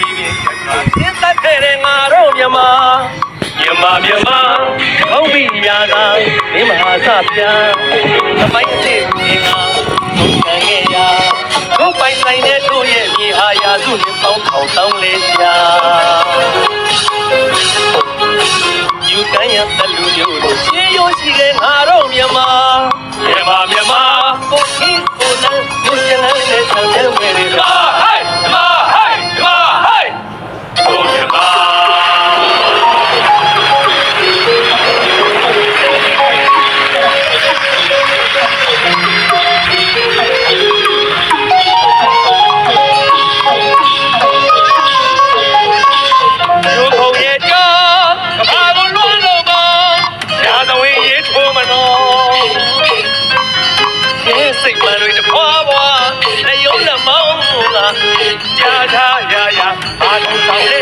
ပြီသင်သက်ခဲ့တဲ့ငါတို့မြန်မာမြန်မာမြန်မာဘုံမိရာကမင်းမဟာစပြာသမိုင်းအစ်စ်ငါဘုံခံခဲ့ရာဘုံပိုင်ဆိုင်တဲ့တို့ရဲ့မြေဟာရာစုနဲ့ပေါင်းထောင်တောင်းလေရှာ ရဲ့စိတ်မှန်တွေတဖွာဖွာအယုံနဲ့မောင်းလာကြာထားရရအာထုံဆောင်တဲ့